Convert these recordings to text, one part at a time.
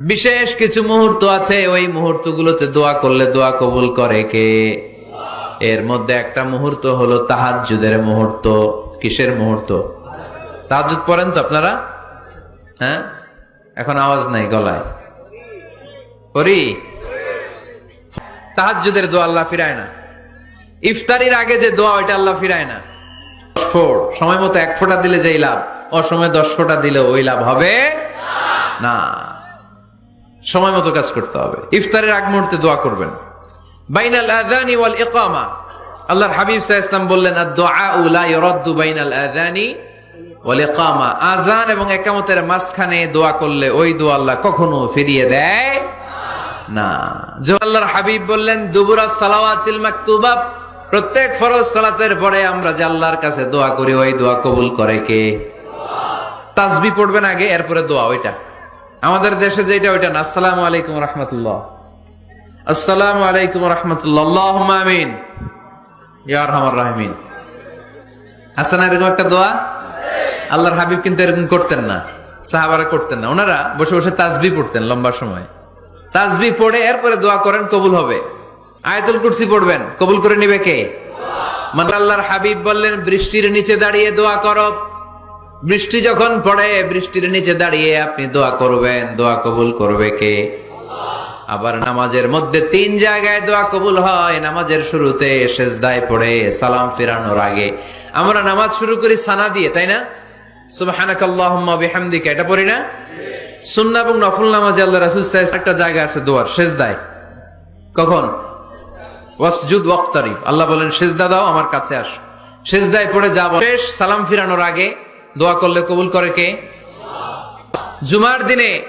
বিশেষ কিছু মুহূর্ত আছে, ওই মুহূর্তগুলোতে দোয়া করলে দোয়া কবুল করে কে? এর মধ্যে একটা মুহূর্ত হলো তাহাজ্জুদের মুহূর্ত। কিসের মুহূর্ত? তাহাজ্জুদ পড়েন তো আপনারা? হ্যাঁ? এখন আওয়াজ নাই গলায়। করি তাহাজ্জুদের দোয়া আল্লাহ ফিরায় না। ইফতারির আগে যে দোয়া, ওইটা আল্লাহ ফিরায় না। দশ সময় মতো এক ফোঁটা দিলে যেই লাভ, অসময় দশ ফোঁটা দিলে ওই লাভ হবে না। সময় মতো কাজ করতে হবে। ইফতারের আগ মুহূর্তে দোয়া করবেন। বাইনাল আযানি ওয়াল ইকামা। আল্লাহর হাবিব আলাইহি ওয়াসাল্লাম বললেন বাইনাল আযানি ওয়াল ইকামা। আযান এবং ইকামতের মাঝখানে দোয়া করলে ওই দোয়া আল্লাহ কখনো ফিরিয়ে দেয় না। যে আল্লাহর হাবিব বললেন, দুবুরা সালাওয়াতিল মাকতুবা। প্রত্যেক ফরজ সালাতের পরে আমরা যে আল্লাহর কাছে দোয়া করি, ওই দোয়া কবুল করে কে? তাসবি পড়বেন আগে, এরপরে দোয়া, ওইটা। আমাদের দেশে যেটা, ওইটা না। আসসালামু আলাইকুম রহমতুল্লাহ। আসসালামু আলাইকুম রহমতুল্লাহ। আমিন। ইয়া আরহামার রাহিমিন। আছে এরকম একটা দোয়া? আল্লাহর হাবিব কিন্তু এরকম করতেন না। সাহাবারা করতেন না। ওনারা বসে বসে তাসবি পড়তেন লম্বা সময়। তাসবি পড়ে এরপরে দোয়া করেন, কবুল হবে। আয়তুল কুরসি পড়বেন। কবুল করে নিবে কে? মানে আল্লাহর হাবিব বললেন, বৃষ্টির নিচে দাঁড়িয়ে দোয়া করো। বৃষ্টি যখন পড়ে, বৃষ্টির নিচে দাঁড়িয়ে আপনি দোয়া করবেন। দোয়া কবুল করবে কে? আবার নামাজের মধ্যে তিন জায়গায় দোয়া কবুল হয়। নামাজের শুরুতে সেজদায় পড়ে, সালাম ফিরানোর আগে। আমরা নামাজ শুরু করি সানা দিয়ে, তাই না? এটা পড়ি না? আল্লাহ একটা জায়গা আছে দোয়ার কখন? আল্লাহ বলেন, সেজদা দাও, আমার কাছে আস। সেজদায় পড়ে যাব। সালাম ফিরানোর আগে দোয়া করলে কবুল করে কে? জুমার দিনে,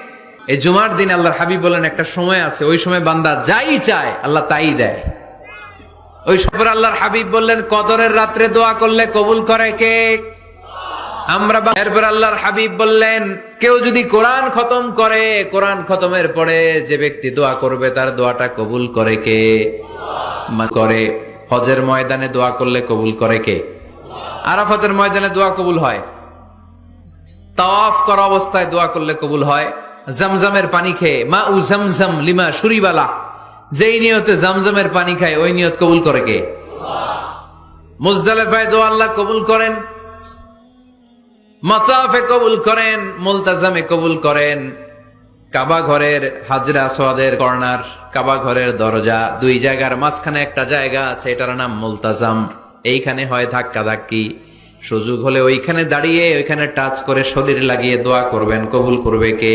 এই জুমার দিনে আল্লাহর হাবিব বলেন, একটা সময় আছে, ওই সময় বান্দা যাই চায়, আল্লাহ তাই দেয়। ওই সফর আল্লাহর হাবিব বললেন, কদরের রাত্রে দোয়া করলে কবুল করে কে? আমরা এরপর আল্লাহর হাবিব বললেন, কেউ যদি কোরআন খতম করে, কোরআন খতমের পরে যে ব্যক্তি দোয়া করবে, তার দোয়াটা কবুল করে কে? করে। হজের ময়দানে দোয়া করলে কবুল করে কে? আরাফাতের ময়দানে দোয়া কবুল হয়। তাওয়াফ করা অবস্থায় দোয়া করলে কবুল হয়। জামজামের পানি খেয়ে, মা উ জামজাম লিমা সুরিবালা। যেই নিয়তে জামজামের পানি খায়, ওই নিয়ত কবুল করে কে? মুজদালেফায় দোয়া আল্লাহ কবুল করেন। মাতাফে কবুল করেন, মুলতাজামে কবুল করেন। কাবা ঘরের হাজরা সোয়াদের কর্নার, কাবা ঘরের দরজা, দুই জায়গার মাঝখানে একটা জায়গা আছে, এটার নাম মুলতাজাম। এইখানে হয় ধাক্কা ধাক্কি সুযোগ হলে ওইখানে দাঁড়িয়ে ওইখানে টাচ করে শরীর লাগিয়ে দোয়া করবেন কবুল করবে কে?